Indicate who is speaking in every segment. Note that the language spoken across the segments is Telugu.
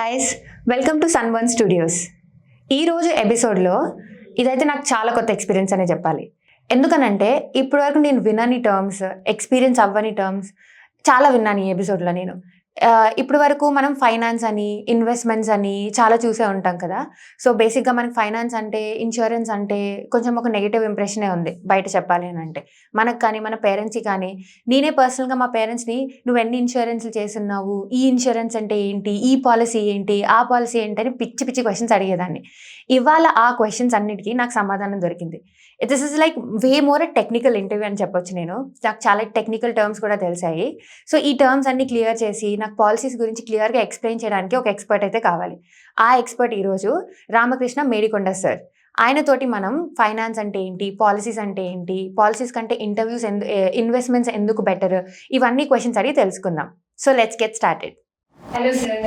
Speaker 1: Guys welcome to Sun One Studios ఈరోజు ఎపిసోడ్లో ఇదైతే నాకు చాలా కొత్త ఎక్స్పీరియన్స్ అనే చెప్పాలి. ఎందుకనంటే ఇప్పటివరకు నేను వినని టర్మ్స్ ఎక్స్పీరియన్స్ అవ్వని టర్మ్స్ చాలా విన్నాను ఈ ఎపిసోడ్లో నేను. ఆ, ఇప్పటి వరకు మనం ఫైనాన్స్ అని ఇన్వెస్ట్మెంట్స్ అని చాలా చూసే ఉంటాం కదా. సో బేసిక్గా మనకి ఫైనాన్స్ అంటే ఇన్సూరెన్స్ అంటే కొంచెం ఒక నెగిటివ్ ఇంప్రెషనే ఉంది బయట చెప్పాలి అని అంటే. మనకు కానీ మన పేరెంట్స్కి కానీ నేనే పర్సనల్గా మా పేరెంట్స్ని నువ్వు ఎన్ని ఇన్సూరెన్స్లు చేస్తున్నావు? ఈ ఇన్సూరెన్స్ అంటే ఏంటి? ఈ పాలసీ ఏంటి? ఆ పాలసీ ఏంటి? అని పిచ్చి పిచ్చి క్వశ్చన్స్ అడిగేదాన్ని. ఇవాళ ఆ క్వశ్చన్స్ అన్నిటికీ నాకు సమాధానం దొరికింది. This is like way more technical interview అని చెప్పొచ్చు నేను. నాకు చాలా టెక్నికల్ టర్మ్స్ కూడా తెలిసాయి. సో ఈ టర్మ్స్ అన్ని క్లియర్ చేసి నాకు పాలసీస్ గురించి క్లియర్గా ఎక్స్ప్లెయిన్ చేయడానికి ఒక ఎక్స్పర్ట్ అయితే కావాలి. ఆ ఎక్స్పర్ట్ ఈరోజు రామకృష్ణ మేడికొండ సార్ ఆయనతోటి మనం ఫైనాన్స్ అంటే ఏంటి పాలసీస్ అంటే ఏంటి పాలసీస్ కంటే ఇంటర్వ్యూస్ ఎందు ఇన్వెస్ట్మెంట్స్ ఎందుకు బెటర్ ఇవన్నీ క్వశ్చన్స్ అడిగి తెలుసుకుందాం. So let's get started hello sir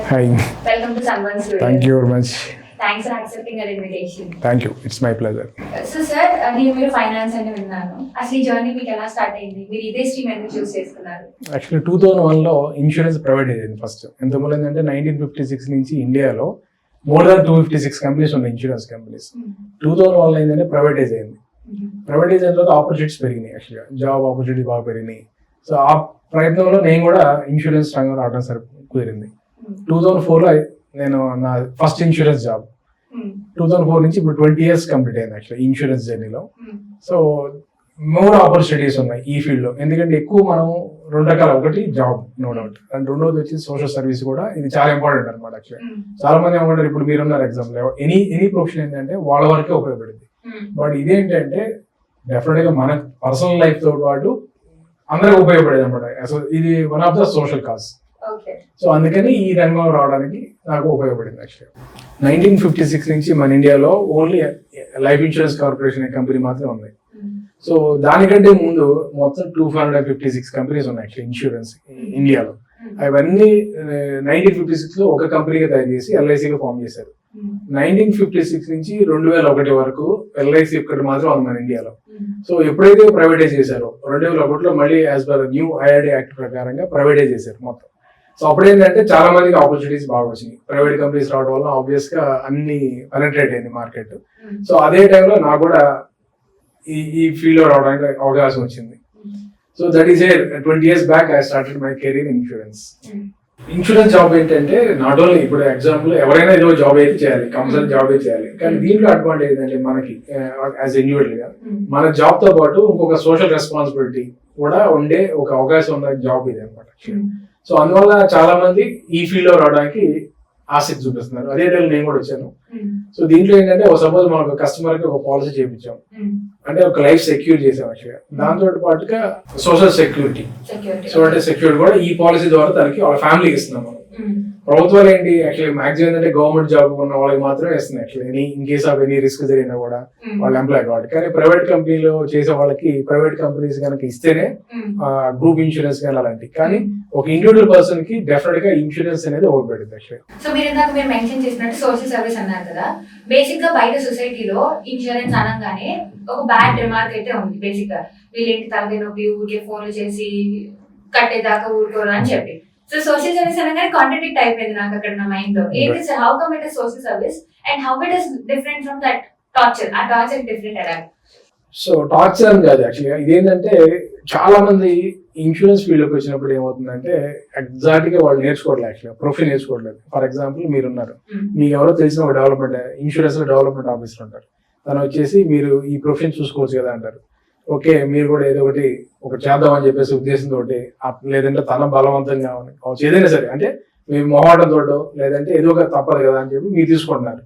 Speaker 1: welcome to
Speaker 2: thank you very much
Speaker 1: thanks for accepting our invitation
Speaker 2: thank you it's my pleasure
Speaker 1: so sir నేను మీరు ఫైనాన్స్ అని విన్నాను. అసలు ఈ జర్నీ మీకు ఎలా స్టార్ట్ అయింది? మీరు ఇదే స్ట్రీమ్ ఎందుకు చూస్ చేసుకున్నారు?
Speaker 2: యాక్చువల్లీ టూ థౌజండ్ వన్లో ఇన్సూరెన్స్ ప్రైవేట్ అయ్యింది ఫస్ట్ ఎంతమంది ఏంటంటే నైన్టీన్ ఫిఫ్టీ సిక్స్ నుంచి ఇండియాలో more than two fifty six companies ఉన్నాయి insurance companies two thousand one ఏంటంటే ప్రైవేటైజ్ అయింది. ప్రైవేటైజ్ అయిన తర్వాత ఆపర్చునిటీస్ పెరిగినాయి యాక్చువల్గా జాబ్ ఆపర్చునిటీస్ బాగా పెరిగినాయి. సో ఆ ప్రయత్నంలో నేను కూడా ఇన్సూరెన్స్ రంగంలో రావడం సరి కుదిరింది. టూ థౌజండ్ ఫోర్లో నేను నా first insurance job two thousand four నుంచి ఇప్పుడు ట్వంటీ ఇయర్స్ కంప్లీట్ అయింది యాక్చువల్లీ ఇన్సూరెన్స్ జర్నీలో సో మోర్ ఆపర్చునిటీస్ ఉన్నాయి ఈ ఫీల్డ్లో ఎందుకంటే ఎక్కువ మనం రెండు రకాల ఒకటి జాబ్ నో డౌట్ అండ్ రెండోది వచ్చి సోషల్ సర్వీస్ కూడా ఇది చాలా ఇంపార్టెంట్ అనమాట యాక్చువల్లీ చాలా మంది ఏమంటారు ఇప్పుడు మీరున్నారు ఎగ్జాంపుల్ ఎనీ ఎనీ ప్రొఫెషన్ ఏంటంటే వాళ్ళ వరకే ఉపయోగపడింది బట్ ఇదేంటంటే డెఫినెట్గా మన పర్సనల్ లైఫ్తో పాటు అందరికి ఉపయోగపడేది అనమాట సో ఇది one of the social cause so అందుకని ఈ రంగంలో రావడానికి నాకు ఉపయోగపడింది యాక్చువల్లీ నైన్టీన్ ఫిఫ్టీ సిక్స్ నుంచి మన ఇండియాలో ఓన్లీ లైఫ్ ఇన్సూరెన్స్ కార్పొరేషన్ అనే కంపెనీ మాత్రమే ఉంది. సో దానికంటే ముందు మొత్తం two hundred fifty six companies ఉన్నాయి యాక్చువల్లీ ఇన్సూరెన్స్ ఇండియాలో అవన్నీ నైన్టీన్ ఫిఫ్టీ సిక్స్లో ఒక కంపెనీగా తయారు చేసి ఎల్ఐసిగా ఫామ్ చేశారు. నైన్టీన్ ఫిఫ్టీ సిక్స్ నుంచి రెండు వేల ఒకటి వరకు ఎల్ఐసి ఒక్కటి మాత్రం ఉంది మన ఇండియాలో సో ఎప్పుడైతే ప్రైవేటైజ్ చేశారో రెండు వేల ఒకటిలో మళ్ళీ as per new IRD act ప్రకారంగా ప్రైవేటైజ్ చేశారు మొత్తం. సో అప్పుడు ఏంటంటే చాలా మందికి ఆపర్చునిటీస్ బాగా వచ్చినాయి. ప్రైవేట్ కంపెనీస్ రావడం వల్ల ఆబ్వియస్గా అన్ని పెనట్రేట్ అయింది మార్కెట్ సో అదే టైంలో నాకు కూడా ఈ ఈ ఫీల్డ్లో రావడానికి అవకాశం వచ్చింది. So that is a twenty years back I started my career in insurance insurance job ఏంటంటే నాట్ ఓన్లీ ఇప్పుడు ఎగ్జాంపుల్ ఎవరైనా ఏదో జాబ్ అయితే చేయాలి కంపల్సరీ జాబ్ అయితే చేయాలి. కానీ దీంట్లో అడ్వాంటేజ్ ఏంటంటే మనకి యాజ్ ఇండివిజువల్గా మన జాబ్తో పాటు ఇంకొక సోషల్ రెస్పాన్సిబిలిటీ కూడా ఉండే ఒక అవకాశం ఉన్న జాబ్ ఇది అనమాట సో అందువల్ల చాలా మంది ఈ ఫీల్డ్లో రావడానికి ఆసక్తి చూపిస్తున్నారు. అదే టైం నేను కూడా వచ్చాను. సో దీంట్లో ఏంటంటే ఒక సపోజ్ మనకు కస్టమర్కి ఒక పాలసీ చేయించాం. అంటే ఒక లైఫ్ సెక్యూర్ చేసాం యాక్చువల్గా దాంతో పాటుగా సోషల్ సెక్యూరిటీ
Speaker 1: సెక్యూరిటీ
Speaker 2: సో అంటే సెక్యూరిటీ కూడా ఈ పాలసీ ద్వారా తనకి వాళ్ళ ఫ్యామిలీకి ఇస్తున్నాం మనం. ప్రభుత్వాలు ఏంటి? యాక్చువల్లీ మాక్సిమం ఏంటంటే గవర్నమెంట్ జాబ్ ఉన్న వాళ్ళకి మాత్రమే ఇస్తున్నాయి actually any in case of any risk జరిగినా కూడా వాళ్ళ ఎంప్లాయ్ కాబట్టి. కానీ ప్రైవేట్ కంపెనీలో చేసే వాళ్ళకి ప్రైవేట్ కంపెనీస్ కనుక ఇస్తేనే గ్రూప్ ఇన్సూరెన్స్ కానీ అలాంటి కానీ ఒక ఇండివిజువల్ పర్సన్కి డెఫినెట్గా ఇన్సూరెన్స్ అనేది ఓవర్పెడుతుంది యాక్చువల్లీ
Speaker 1: సో మీరు ఇందాక మీరు మెన్షన్ చేసినట్టు సోషల్ సర్వీస్ అన్నారు కదా. బేసిక్గా బయట సొసైటీలో ఇన్సూరెన్స్ అనగానే ఒక బ్యాడ్ రిమార్క్ అయితే ఉంది బేసిక్గా. వీళ్ళేంటి నొప్పి ఊరికే ఫోన్లు చేసి కట్టేదాకా ఊరుకోరు అని చెప్పి. సో సోషల్ సర్వీస్ అనగానే కాంట్రడిక్ట్ అయిపోయింది నాకు అక్కడ నా మైండ్లో. ఏంటి how come it social service and how it is different from that torture ఆ టార్చర్ డిఫరెంట్ ఎలా
Speaker 2: సో టార్చర్ అని కాదు యాక్చువల్గా ఇదేంటంటే చాలా మంది ఇన్సూరెన్స్ ఫీల్డ్కి వచ్చినప్పుడు ఏమవుతుందంటే ఎగ్జాక్ట్గా వాళ్ళు నేర్చుకోవట్లేదు యాక్చువల్గా ప్రొఫెషన్ నేర్చుకోవట్లేదు. ఫర్ ఎగ్జాంపుల్ మీరు ఉన్నారు మీకు ఎవరో తెలిసిన ఒక డెవలప్మెంట్ ఇన్సూరెన్స్లో డెవలప్మెంట్ ఆఫీసర్ ఉంటారు. తను వచ్చేసి మీరు ఈ ప్రొఫెషన్ చూసుకోవచ్చు కదా అంటారు. ఓకే మీరు కూడా ఏదో ఒకటి ఒకటి చేద్దామని చెప్పేసి ఉద్దేశంతో లేదంటే తన బలవంతంగా కావచ్చు ఏదైనా సరే. అంటే మీ మొహాటంతో లేదంటే ఏదో ఒక తప్పదు కదా అని చెప్పి మీరు తీసుకుంటున్నారు.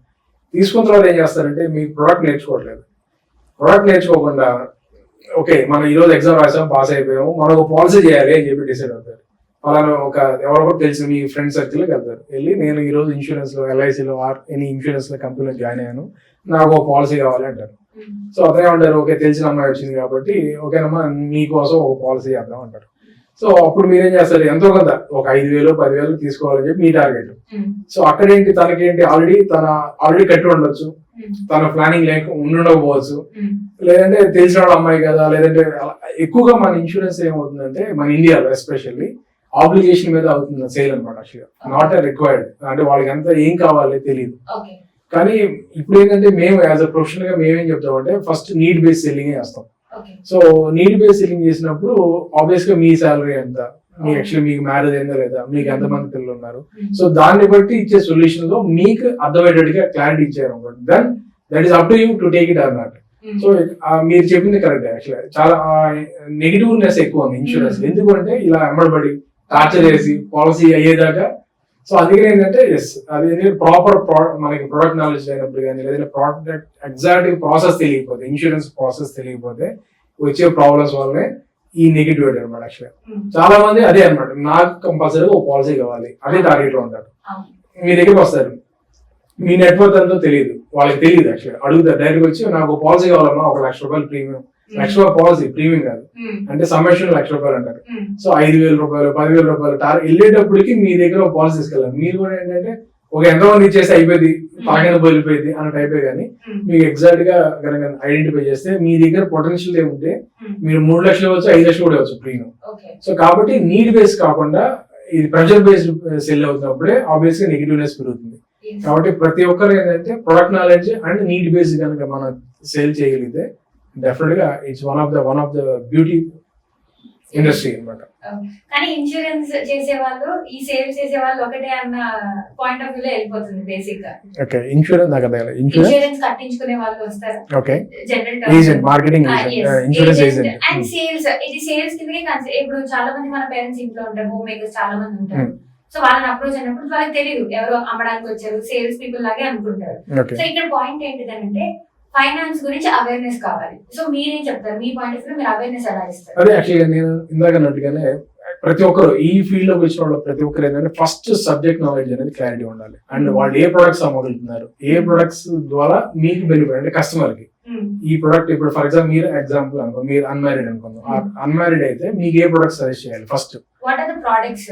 Speaker 2: తీసుకున్న తర్వాత ఏం చేస్తారంటే మీ ప్రోడక్ట్ నేర్చుకోవట్లేదు. ప్రోడక్ట్ నేర్చుకోకుండా ఓకే మనం ఈ రోజు ఎగ్జామ్ రాసాం పాస్ అయిపోయాము మనం ఒక పాలసీ చేయాలి అని చెప్పి డిసైడ్ అవుతారు. అలానే ఒక ఎవరో కూడా తెలిసిన మీ ఫ్రెండ్ సర్కిల్కి వెళ్తారు. వెళ్ళి నేను ఈ రోజు ఎల్ఐసిలో ఆర్ ఎనీ ఇన్సూరెన్స్ కంపెనీలో జాయిన్ అయ్యాను. నాకు ఒక పాలసీ కావాలి అంటారు. సో అతనే ఉంటారు ఓకే తెలిసిన అమ్మాయి వచ్చింది కాబట్టి ఓకేనమ్మా మీకోసం ఒక పాలసీ చేద్దాం అంటారు. సో అప్పుడు మీరేం చేస్తారు ఎంతో కొంత ఒక ఐదు వేలు పదివేలు తీసుకోవాలని చెప్పి మీ టార్గెట్. సో అక్కడేంటి తనకేంటి ఆల్రెడీ తన ఆల్రెడీ కట్టి ఉండొచ్చు. తన ప్లానింగ్ లేక ఉండకపోవచ్చు లేదంటే తెలిసిన వాళ్ళ అమ్మాయి కదా లేదంటే ఎక్కువగా మన ఇన్సూరెన్స్ ఏమవుతుందంటే మన ఇండియాలో ఎస్పెషల్లీ ఆబ్లిగేషన్ మీద అవుతుంది సేల్ అనమాట యాక్చువల్గా నాట్ రిక్వైర్డ్ అంటే వాళ్ళకి ఎంత ఏం కావాలి తెలియదు కానీ ఇప్పుడు ఏంటంటే మేము యాజ్ అ ప్రొఫెషనల్గా మేమేం చెప్తామంటే ఫస్ట్ నీడ్ బేస్ సెల్లింగ్ చేస్తాం. సో నీడ్ బేస్ సెల్లింగ్ చేసినప్పుడు ఆబ్వియస్గా మీ సాలరీ ఎంత? మీ యాక్చువల్లీ మీకు మ్యారేజ్ అయిందా లేదా? మీకు ఎంతమంది పిల్లలు ఉన్నారు? సో దాన్ని బట్టి ఇచ్చే సొల్యూషన్లో మీకు అర్థమయ్యేటట్టుగా క్లారిటీ ఇచ్చారు అనమాట then that is up to you to take it not so మీరు చెప్పింది కరెక్ట్ యాక్చువల్లీ చాలా నెగిటివ్నెస్ ఎక్కువ ఉంది ఇన్సూరెన్స్ ఎందుకంటే ఇలా ఎమ్మడబడి టార్చర్ చేసి పాలసీ అయ్యేదాకా సో అందుకే ఏంటంటే ఎస్ అది ప్రాపర్ మనకి ప్రొడక్ట్ నాలెడ్జ్ అయినప్పుడు కానీ లేదా ప్రోడక్ట్ ఎగ్జాక్ట్ ప్రాసెస్ తెలియకపోతే ఇన్సూరెన్స్ ప్రాసెస్ తెలియకపోతే వచ్చే ప్రాబ్లమ్స్ వల్లనే ఈ నెగిటివిటీ అనమాట యాక్చువల్లీ చాలా మంది అదే అనమాట నాకు కంపల్సరీగా ఒక పాలసీ కావాలి అదే టార్గెట్లో ఉంటారు మీ దగ్గరికి వస్తారు. మీ నెట్వర్క్ ఎంతో తెలియదు వాళ్ళకి తెలియదు యాక్చువల్లీ అడుగుతారు డైరెక్ట్ వచ్చి నాకు పాలసీ కావాలమ్మా ఒక లక్ష రూపాయలు ప్రీమియం లక్ష రూపాయల పాలసీ ప్రీమియం కాదు. అంటే సమ్మేషన్ లక్ష రూపాయలు అంటారు. సో ఐదు వేల రూపాయలు పదివేల రూపాయలు టార్ వెళ్ళేటప్పటికి మీ దగ్గర ఒక పాలసీ తీసుకెళ్ళాలి. మీరు కూడా ఏంటంటే ఒక ఎంతమంది ఇచ్చేసి అయిపోయింది పక్కన వెళ్ళిపోయింది అన్న టైపే కానీ మీకు ఎగ్జాక్ట్గా కనుక ఐడెంటిఫై చేస్తే మీ దగ్గర పొటెన్షియల్ ఏముంటే మీరు మూడు లక్షలు ఇవ్వచ్చు ఐదు లక్షలు కూడా ఇవ్వచ్చు ప్రీమియం సో కాబట్టి నీడ్ బేస్ కాకుండా ఇది ప్రెషర్ బేస్డ్ సెల్ అవుతున్నప్పుడే ఆబ్వియస్గా నెగిటివ్నెస్ పెరుగుతుంది కాబట్టి ప్రతి ఒక్కరు ఏంటంటే product knowledge and need base కనుక మనం సేల్ చేయగలిగితే డెఫినెట్గా it's one of the one of the beauty industry అనమాట.
Speaker 3: కానీ ఇన్సూరెన్స్ చేసే వాళ్ళు ఈ సేల్స్ చేసే వాళ్ళు ఒకటే అన్న పాయింట్ ఆఫ్ వ్యూ లో వెళ్ళిపోతుంది బేసిక్గా.
Speaker 2: ఓకే ఇన్సూరెన్స్ నాకు అదే ఇన్సూరెన్స్
Speaker 3: కట్టించుకునే వాళ్ళు వస్తారు.
Speaker 2: Okay
Speaker 3: general
Speaker 2: agent marketing insurance agent
Speaker 3: and sales ఇది సేల్స్ కిందకే ఇప్పుడు చాలా మంది మన పేరెంట్స్ ఇంట్లో ఉంటారు హోమ్ మేకర్స్ చాలా మంది ఉంటారు.
Speaker 2: Hmm.
Speaker 3: సో వాళ్ళని అప్రోచ్ అయినప్పుడు వాళ్ళకి తెలియదు. ఎవరో అమ్మడానికి వచ్చారు సేల్స్ పీపుల్ లాగే అనుకుంటారు. సో ఇక్కడ పాయింట్ ఏంటిదంటే ఫైనాన్స్ గురించి అవేర్నెస్ కావాలి. సో మీరేం చెప్తారు? మీ పాయింట్ ఆఫ్ వ్యూ మీరు అవేర్నెస్ ఎలా ఇస్తారు?
Speaker 2: అదే యాక్చువల్గా నేను ఇందాక అన్నట్టుగానే ప్రతి ఒక్కరు ఈ ఫీల్డ్లోకి వచ్చిన వాళ్ళు ప్రతి ఒక్కరు ఏంటంటే ఫస్ట్ సబ్జెక్ట్ నాలెడ్జ్ అనేది క్లారిటీ ఉండాలి. అండ్ వాళ్ళు ఏ ప్రొడక్ట్స్ అమ్మగలుగుతున్నారు ఏ ప్రొడక్ట్స్ ద్వారా మీకు బెనిఫిట్ అంటే కస్టమర్కి. ఈ ప్రొడక్ట్ ఇప్పుడు ఫర్ ఎగ్జాంపుల్ మీరు ఎగ్జాంపుల్ అనుకో మీరు అన్మ్యారీడ్ అనుకుందాం. అన్మ్యారీడ్ అయితే మీకు ఏ ప్రొడక్ట్ సజెస్ట్ చేయాలి ఫస్ట్
Speaker 3: ప్రోడక్ట్స్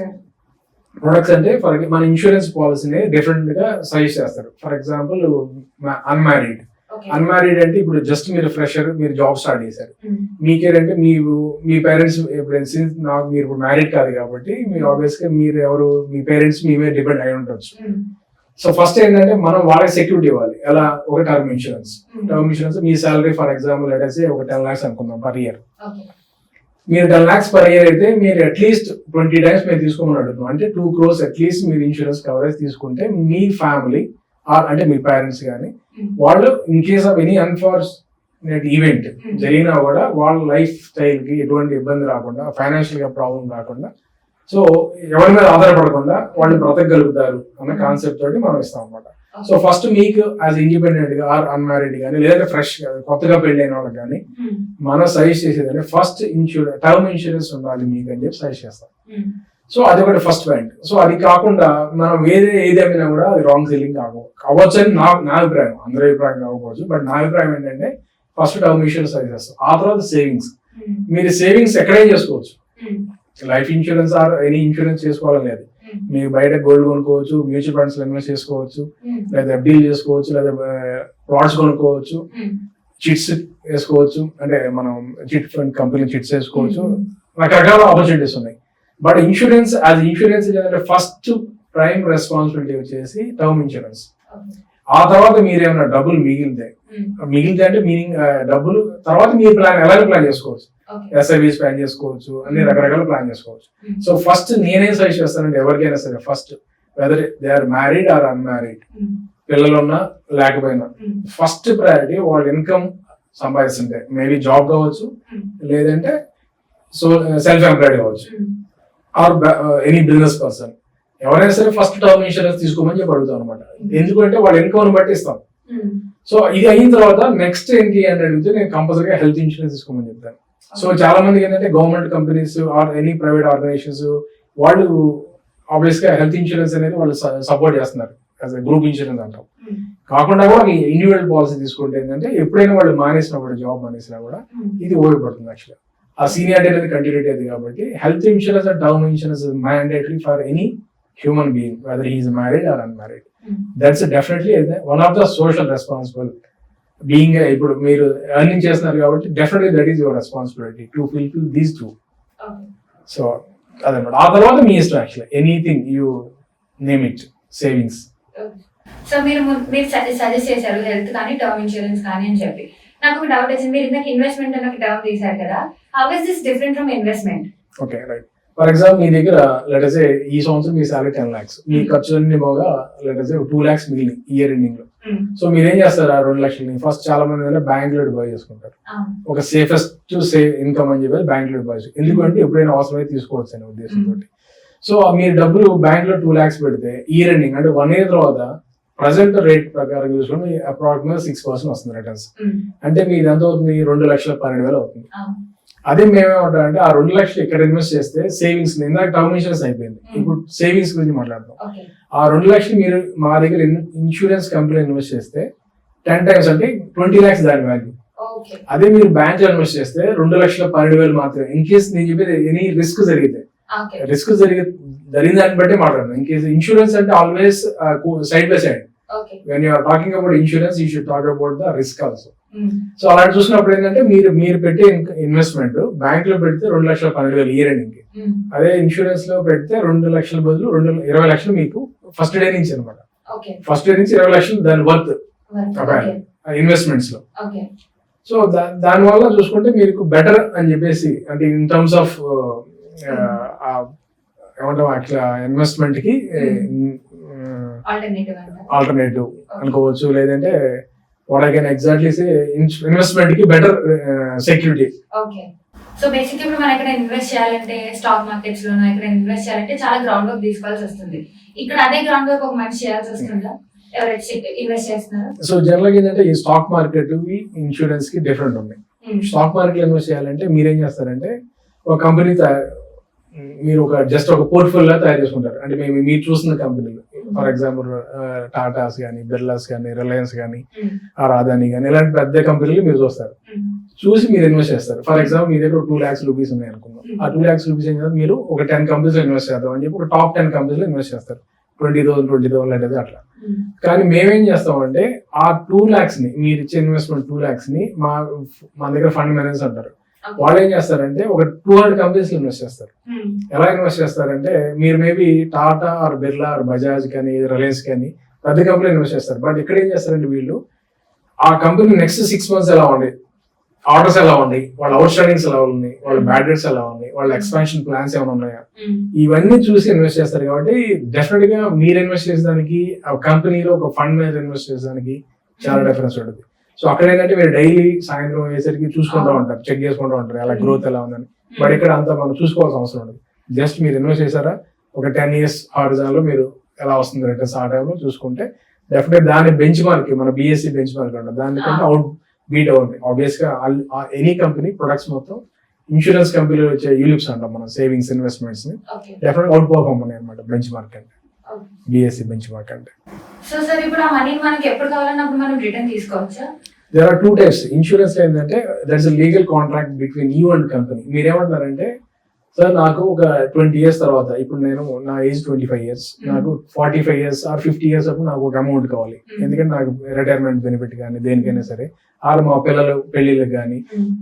Speaker 2: ప్రొడక్ట్స్ అంటే ఫర్ మన ఇన్సూరెన్స్ పాలసీని డిఫరెంట్గా సజెస్ట్ చేస్తారు. For example unmarried
Speaker 3: okay
Speaker 2: unmarried అంటే ఇప్పుడు జస్ట్ మీరు ఫ్రెషర్ మీరు జాబ్ స్టార్ట్ చేశారు. మీకేంటంటే మీరు మీ పేరెంట్స్ ఇప్పుడు since నాకు మీరు ఇప్పుడు మ్యారీడ్ కాదు కాబట్టి మీరు ఆబ్వియస్గా మీరు ఎవరు మీ పేరెంట్స్ మీ మీద డిపెండ్ అయి ఉండొచ్చు. సో ఫస్ట్ ఏంటంటే మనం వాళ్ళకి సెక్యూరిటీ ఇవ్వాలి. ఎలా? ఒక టర్మ్ ఇన్సూరెన్స్ టర్మ్ ఇన్సూరెన్స్ మీ సాలరీ ఫర్ ఎగ్జాంపుల్ అయితే ఒక టెన్ లాక్స్ అనుకుందాం పర్ ఇయర్ మీరు టెన్ లాక్స్ పర్ ఇయర్ అయితే మీరు అట్లీస్ట్ ట్వంటీ టైమ్స్ మీరు తీసుకోమని అడుగుతున్నాం. అంటే టూ క్రోర్స్ అట్లీస్ట్ మీరు ఇన్సూరెన్స్ కవరేజ్ తీసుకుంటే మీ ఫ్యామిలీ అంటే మీ పేరెంట్స్ కానీ వాళ్ళు in case of any unfortunate event జరిగినా కూడా వాళ్ళ లైఫ్ స్టైల్కి ఎటువంటి ఇబ్బంది రాకుండా ఫైనాన్షియల్గా ప్రాబ్లం రాకుండా సో ఎవరి మీద ఆధారపడకుండా వాళ్ళు బ్రతకగలుగుతారు అన్న కాన్సెప్ట్ తోటి మనం ఇస్తాం అనమాట సో ఫస్ట్ మీకు యాజ్ ఇండిపెండెంట్గా ఆర్ అన్మ్యారీడ్ కానీ లేదంటే ఫ్రెష్ కొత్తగా పెళ్ళైన వాళ్ళకి కానీ మనం సజెస్ట్ చేసేది ఫస్ట్ ఇన్సూరెన్స్ టర్మ్ ఇన్సూరెన్స్ ఉండాలి మీకు అని చెప్పి సజెస్ట్ చేస్తాం. సో అది ఒకటి ఫస్ట్ పాయింట్ సో అది కాకుండా మనం ఏదే ఏది అమ్మినా కూడా అది రాంగ్ సెల్లింగ్ కాకు అవ్వచ్చు అని నా నా అభిప్రాయం. అందరి అభిప్రాయం కాకపోవచ్చు బట్ నా అభిప్రాయం ఏంటంటే ఫస్ట్ టర్మ్ ఇన్సూరెన్స్ చేస్తాం. ఆ తర్వాత సేవింగ్స్ మీరు సేవింగ్స్ ఎక్కడైనా చేసుకోవచ్చు. Life insurance or any insurance చేసుకోవాలని లేదు. మీరు బయట గోల్డ్ కొనుక్కోవచ్చు మ్యూచువల్ ఫండ్స్ ఇన్వెస్ట్ చేసుకోవచ్చు లేదా ఎఫ్డీలు చేసుకోవచ్చు లేదా ప్లాట్స్ కొనుక్కోవచ్చు చిట్స్ వేసుకోవచ్చు అంటే మనం చిట్ ఫండ్ కంపెనీ చిట్స్ వేసుకోవచ్చు. రకరకాల ఆపర్చునిటీస్ ఉన్నాయి. బట్ ఇన్సూరెన్స్ యాజ్ ఇన్సూరెన్స్ ఏంటంటే ఫస్ట్ ప్రైమ్ రెస్పాన్సిబిలిటీ వచ్చేసి టర్మ్ ఇన్సూరెన్స్ ఆ తర్వాత మీరు ఏమైనా డబ్బులు మిగిలితే మిగిలితే అంటే మీనింగ్ డబ్బులు తర్వాత మీరు ప్లాన్ ఎలాగో ప్లాన్ చేసుకోవచ్చు? ఎస్ఐబీస్ ప్లాన్ చేసుకోవచ్చు అన్ని రకరకాల ప్లాన్ చేసుకోవచ్చు. సో ఫస్ట్ నేనేం సజెస్ట్ చేస్తానంటే ఎవరికైనా సరే first whether they are married or unmarried పిల్లలు ఉన్నా లేకపోయినా ఫస్ట్ ప్రయారిటీ వాళ్ళ ఇన్కమ్ సంపాదిస్తుంటే. మేబీ జాబ్ కావచ్చు లేదంటే సో సెల్ఫ్ ఎంప్లాయిడ్ కావచ్చు ఆర్ ఎనీ బిజినెస్ పర్సన్ ఎవరైనా సరే ఫస్ట్ టర్మ్ ఇన్సూరెన్స్ తీసుకోమని చెప్పి అడుగుతాం అనమాట ఎందుకంటే వాళ్ళ ఇన్కమ్ బట్టి ఇస్తాం. సో ఇది అయిన తర్వాత నెక్స్ట్ ఏంటి అని అడిగితే నేను కంపల్సరీగా హెల్త్ ఇన్సూరెన్స్ తీసుకోమని చెప్తాను. సో చాలా మందికి ఏంటంటే government companies or any private organisations వాళ్ళు ఆబ్వియస్గా హెల్త్ ఇన్సూరెన్స్ అనేది వాళ్ళు సపోర్ట్ చేస్తున్నారు. యాజ్ గ్రూప్ ఇన్సూరెన్స్ అంటాం. కాకుండా కూడా ఇండివిజువల్ పాలసీ తీసుకుంటే ఏంటంటే ఎప్పుడైనా వాళ్ళు మానేసినా కూడా జాబ్ మానేసినా కూడా ఇది ఉపయోగపడుతుంది యాక్చువల్గా ఆ సీనియారిటీ అనేది కంటిన్యూటీ అది కాబట్టి health insurance and term insurance mandatory for any human being whether he is married or unmarried that's definitely one of the social responsible being ఇప్పుడు మీరు ఎర్నింగ్ చేస్తున్నారు కాబట్టి definitely that is your responsibility to fulfil these two so అదనమాట ఆ తర్వాత మీ ఇష్టం actually anything you name it savings
Speaker 3: so మీరు మీరు సజెస్ట్ చేశారు హెల్త్ కానీ టర్మ్ ఇన్సూరెన్స్ కానీ అని చెప్పి. నాకు ఒక డౌట్ వచ్చింది మీరు ఇందాక ఇన్వెస్ట్మెంట్ అని ఒక టర్మ్ తీశారు కదా. How is this different from investment
Speaker 2: okay right for example మీ దగ్గర లెటర్స్ ఈ సంవత్సరం మీ సాలరీ టెన్ లాక్స్ మీ ఖర్చులన్నీ పోగా లెటర్స్ టూ లాక్స్ మిగిలిన ఇయర్ ఎండింగ్లో. సో మీరు ఏం చేస్తారు ఆ రెండు లక్షలని? ఫస్ట్ చాలా మంది బ్యాంక్లో డిపాజిట్ చేసుకుంటారు. ఒక సేఫెస్ట్ సేవ్ ఇన్కమ్ అని చెప్పి బ్యాంక్లో డిపాజిట్ ఎందుకంటే ఎప్పుడైనా అవసరమైతే తీసుకోవచ్చు అనే ఉద్దేశంతో సో మీరు డబ్బులు బ్యాంక్లో టూ లాక్స్ పెడితే ఇయర్ ఎండింగ్ అంటే వన్ ఇయర్ తర్వాత ప్రజెంట్ రేట్ ప్రకారం చూసుకుంటే అప్రాక్సిమేట్ సిక్స్ పర్సెంట్ వస్తుంది రిటర్న్స్ అంటే మీ ఎంత అవుతుంది? రెండు లక్షల పన్నెండు వేలు అవుతుంది. అదే మేమేమంటామంటే ఆ రెండు లక్షలు ఇక్కడ ఇన్వెస్ట్ చేస్తే సేవింగ్స్ ఇందాక టర్మ్ ఇన్సూరెన్స్ అయిపోయింది.
Speaker 3: Hmm.
Speaker 2: ఇప్పుడు సేవింగ్స్ గురించి మాట్లాడదాం.
Speaker 3: ఓకే
Speaker 2: ఆ రెండు లక్షలు మీరు మా దగ్గర ఇన్సూరెన్స్ కంపెనీ ఇన్వెస్ట్ చేస్తే టెన్ టైమ్స్ అంటే ట్వంటీ లాక్స్ దాని వాల్యూ అదే మీరు బ్యాంక్లో ఇన్వెస్ట్ చేస్తే రెండు లక్షల పన్నెండు వేలు మాత్రమే. ఇన్ కేస్ నేను చెప్పేది ఎనీ రిస్క్ జరిగితే. రిస్క్ జరిగే జరిగిన దాన్ని బట్టి మాట్లాడదాం. ఇన్ కేస్ ఇన్సూరెన్స్ అంటే always side by side when you're talking about insurance you should talk about the risk also so అలాంటి చూసినప్పుడు ఏంటంటే మీరు మీరు పెట్టే ఇన్వెస్ట్మెంట్ బ్యాంక్లో పెడితే రెండు లక్షల పన్నెండు వేలు ఇయర్ ఎండింగ్ అదే ఇన్సూరెన్స్లో పెడితే రెండు లక్షల బదులు రెండు ఇరవై లక్షలు మీకు ఫస్ట్ డే నుంచి అనమాట ఫస్ట్ డే నుంచి ఇరవై లక్షలు దాని వర్త్
Speaker 3: ఇన్వెస్ట్మెంట్స్లో.
Speaker 2: సో దాని వల్ల చూసుకుంటే మీకు బెటర్ అని చెప్పేసి అంటే ఇన్ టర్మ్స్ ఆఫ్ ఏమంటాం అట్లా ఇన్వెస్ట్మెంట్కి
Speaker 3: ఆల్టర్నేటివ్
Speaker 2: ఆల్టర్నేటివ్ అనుకోవచ్చు లేదంటే what I can exactly ఇన్వెస్ట్మెంట్కి better security.
Speaker 3: Okay. So basic ఇప్పుడు మనం ఎక్కడ ఇన్వెస్ట్ చేయాలంటే స్టాక్ మార్కెట్స్ లోనో ఎక్కడ ఇన్వెస్ట్ చేయాలంటే చాలా గ్రౌండ్ వర్క్ తీసుకోవాల్సి వస్తుంది. ఇక్కడ అదే గ్రౌండ్ వర్క్ ఒక మనిషి చేయాల్సి వస్తుందా?
Speaker 2: సో జనరల్గా ఏంటంటే ఈ స్టాక్ మార్కెట్ ఇన్సూరెన్స్కి డిఫరెంట్ ఉన్నాయి. స్టాక్ మార్కెట్ ఇన్వెస్ట్ చేయాలంటే మీరేం చేస్తారంటే ఒక కంపెనీ మీరు ఒక జస్ట్ ఒక పోర్ట్ఫోలియో తయారు చేసుకుంటారు. అంటే మేము మీరు చూసిన కంపెనీలు ఫర్ ఎగ్జాంపుల్ టాటాస్ కానీ బిర్లాస్ కానీ రిలయన్స్ కానీ రాధాని కానీ ఇలాంటి పెద్ద కంపెనీలు మీరు చూస్తారు. చూసి మీరు ఇన్వెస్ట్ చేస్తారు. ఫర్ ఎగ్జాంపుల్ మీ దగ్గర టూ ల్యాక్స్ రూపీస్ ఉన్నాయి అనుకుందాం. ఆ టూ ల్యాక్స్ రూపీస్ ఏం చేస్తారు? మీరు ఒక టెన్ కంపెనీస్లో ఇన్వెస్ట్ చేద్దాం అని చెప్పి ఒక టాప్ టెన్ కంపెనీస్లో ఇన్వెస్ట్ చేస్తారు. ట్వంటీ థౌసండ్ ట్వంటీ థౌసండ్ అనేది అట్లా. కానీ మేమేం చేస్తామంటే ఆ టూ ల్యాక్స్ని మీరు ఇచ్చే ఇన్వెస్ట్మెంట్ టూ ల్యాక్స్ని మా మన దగ్గర ఫండ్ మేనేజర్స్ అంటారు. వాళ్ళు ఏం చేస్తారంటే ఒక టూ హండ్రెడ్ కంపెనీస్ ఇన్వెస్ట్ చేస్తారు. ఎలా ఇన్వెస్ట్ చేస్తారంటే మీరు maybe Tata or Birla or Bajaj కానీ రిలయన్స్ కానీ పెద్ద కంపెనీ ఇన్వెస్ట్ చేస్తారు. బట్ ఇక్కడ ఏం చేస్తారంటే వీళ్ళు ఆ కంపెనీ నెక్స్ట్ సిక్స్ మంత్స్ ఎలా ఉంది? ఆర్డర్స్ ఎలా ఉన్నాయి వాళ్ళ అవుట్ స్టాండింగ్స్ ఎలా ఉన్నాయి వాళ్ళ బ్యాడ్ డేట్స్ ఎలా ఉన్నాయి వాళ్ళ ఎక్స్పాన్షన్ ప్లాన్స్ ఏమైనా ఉన్నాయా? ఇవన్నీ చూసి ఇన్వెస్ట్ చేస్తారు కాబట్టి డెఫినెట్గా మీరు ఇన్వెస్ట్ చేసేదానికి ఆ కంపెనీలో ఒక ఫండ్ మీద ఇన్వెస్ట్ చేసేదానికి చాలా డిఫరెన్స్ ఉంటుంది. సో అక్కడ ఏంటంటే మీరు డైలీ సాయంత్రం అయ్యేసరికి చూసుకుంటూ ఉంటారు చెక్ చేసుకుంటూ ఉంటారు. అలా గ్రోత్ ఎలా ఉందని. బట్ ఇక్కడ అంత మనం చూసుకోవాల్సిన అవసరం ఉండదు. జస్ట్ మీరు ఇన్వెస్ట్ చేశారా? ఒక టెన్ ఇయర్స్ హారిజాన్లో మీరు ఎలా వస్తుంది రిటర్న్స్ ఆ టైంలో చూసుకుంటే డెఫినెట్ దాని బెంచ్ మార్క్ మన బిఎస్సి బెంచ్ మార్క్ ఉంటుంది దానికంటే అవుట్ బీట్ అవుతుంది ఆబ్వియస్గా ఎనీ కంపెనీ ప్రొడక్ట్స్ మొత్తం ఇన్సూరెన్స్ కంపెనీలో వచ్చే యూలిప్స్ అంటాం మనం సేవింగ్స్
Speaker 3: ఇన్వెస్ట్మెంట్స్ని.
Speaker 2: డెఫినెట్ అవుట్ పర్ఫార్మ్ ఉన్నాయి అనమాట బెంచ్ మార్క్ అంటే. బిఎస్సి బెంచ్ మార్క్ అంటే.
Speaker 3: సో సార్ ఇప్పుడు ఆ మనీ మనకి ఎప్పుడు కావాలన్నప్పుడు మనం రిటర్న్ తీసుకోవచ్చా?
Speaker 2: There are two types insurance ఏంటంటే that's legal contract between you and company మీరేమంటారంటే sir నాకు ఒక ట్వంటీ ఇయర్స్ తర్వాత ఇప్పుడు నేను నా ఏజ్ ట్వంటీ ఫైవ్ ఇయర్స్ నాకు forty five years or fifty years అప్పుడు నాకు ఒక అమౌంట్ కావాలి.
Speaker 3: Mm.
Speaker 2: ఎందుకంటే నాకు రిటైర్మెంట్ బెనిఫిట్ కానీ దేనికైనా సరే ఆర్ మా పిల్లలు పెళ్ళిళ్ళకి కానీ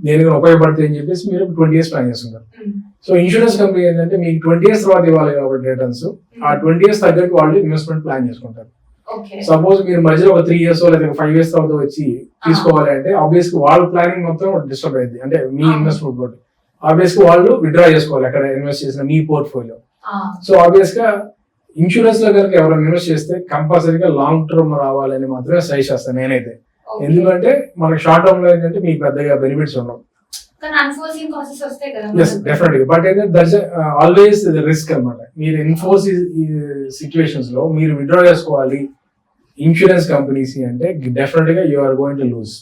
Speaker 2: దేనికైనా ఉపయోగపడుతుంది అని చెప్పేసి మీరు ట్వంటీ ఇయర్స్ ప్లాన్ చేస్తున్నారు సో ఇన్సూరెన్స్ కంపెనీ ఏంటంటే మీకు ట్వంటీ ఇయర్స్ తర్వాత ఇవ్వాలి కాబట్టి రిటర్న్స్ ఆ ట్వంటీ ఇయర్స్ తగ్గట్టు వాళ్ళు ఇన్వెస్ట్మెంట్ ప్లాన్ చేసుకుంటారు. సపోజ్ మీరు మధ్యలో ఒక త్రీ ఇయర్స్ లేదా ఫైవ్ ఇయర్స్ తర్వాత వచ్చి తీసుకోవాలి అంటే ఆబ్వియస్ వాళ్ళ ప్లానింగ్ మొత్తం డిస్టర్బ్ అయింది అంటే మీ
Speaker 3: Ah.
Speaker 2: ఇన్వెస్ట్మెంట్ బట్టి ఆబ్వియస్ వాళ్ళు విత్డ్రా చేసుకోవాలి అక్కడ ఇన్వెస్ట్ చేసిన మీ పోర్ట్ఫోలియో సో ఆబ్వియస్గా ఇన్సూరెన్స్లో కనుక ఎవరైనా ఇన్వెస్ట్ చేస్తే కంపల్సరీగా లాంగ్ టర్మ్ రావాలని మాత్రమే సజెస్ట్ చేస్తాను నేనైతే. ఎందుకంటే మనకి షార్ట్ టర్మ్లో ఏంటంటే మీకు పెద్దగా బెనిఫిట్స్ ఉండవు. ఎస్ డెఫినెట్గా బట్ అయితే దట్స్ ఆల్వేస్ రిస్క్ అన్నమాట. మీరు ఇన్ఫోర్స్ సిచ్యువేషన్స్లో మీరు విత్డ్రా చేసుకోవాలి ఇన్సూరెన్స్ కంపెనీస్ అంటే డెఫినెట్గా you are going to lose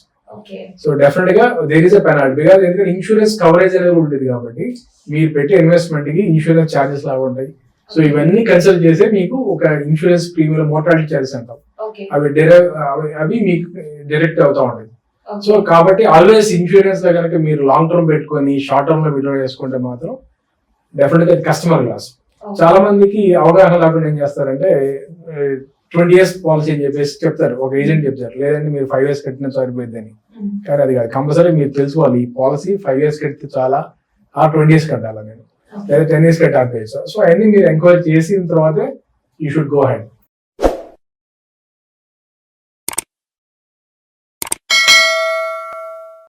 Speaker 2: so డెఫినెట్గా there is a penalty because ఎందుకంటే ఇన్సూరెన్స్ కవరేజ్ అనేది ఉండేది కాబట్టి మీరు పెట్టే ఇన్వెస్ట్మెంట్కి ఇన్సూరెన్స్ ఛార్జెస్ లాగా ఉంటాయి. సో ఇవన్నీ కన్సిడర్ చేసే మీకు ఒక ఇన్సూరెన్స్ ప్రీమియం మోటాలిటీ ఛార్జెస్ అంటాం. అవి డైరెక్ట్ అవి మీకు డైరెక్ట్ అవుతా ఉంటాయి. సో కాబట్టి ఆల్వేస్ ఇన్సూరెన్స్లో కనుక మీరు లాంగ్ టర్మ్ పెట్టుకొని షార్ట్ టర్మ్లో విడ్రా చేసుకుంటే మాత్రం డెఫినెట్గా కస్టమర్ లాస్ చాలా మందికి అవగాహన లేకుండా ఏం చేస్తారంటే ట్వంటీ ఇయర్స్ పాలసీ అని చెప్పేసి చెప్తారు. ఒక ఏజెంట్ చెప్తారు. లేదంటే మీరు ఫైవ్ ఇయర్స్ కట్టిన సరిపోయిందని కానీ అది కాదు. కంపల్సరీ మీరు తెలుసుకోవాలి. ఈ పాలసీ ఫైవ్ ఇయర్స్ కడితే చాలా ఆ ట్వంటీ ఇయర్స్ కట్టాలి నేను? లేదా టెన్ ఇయర్స్ కట్ ఆపేయచ్చు సో అవన్నీ మీరు ఎంక్వైరీ చేసిన తర్వాతే యూ షుడ్ గో హెడ్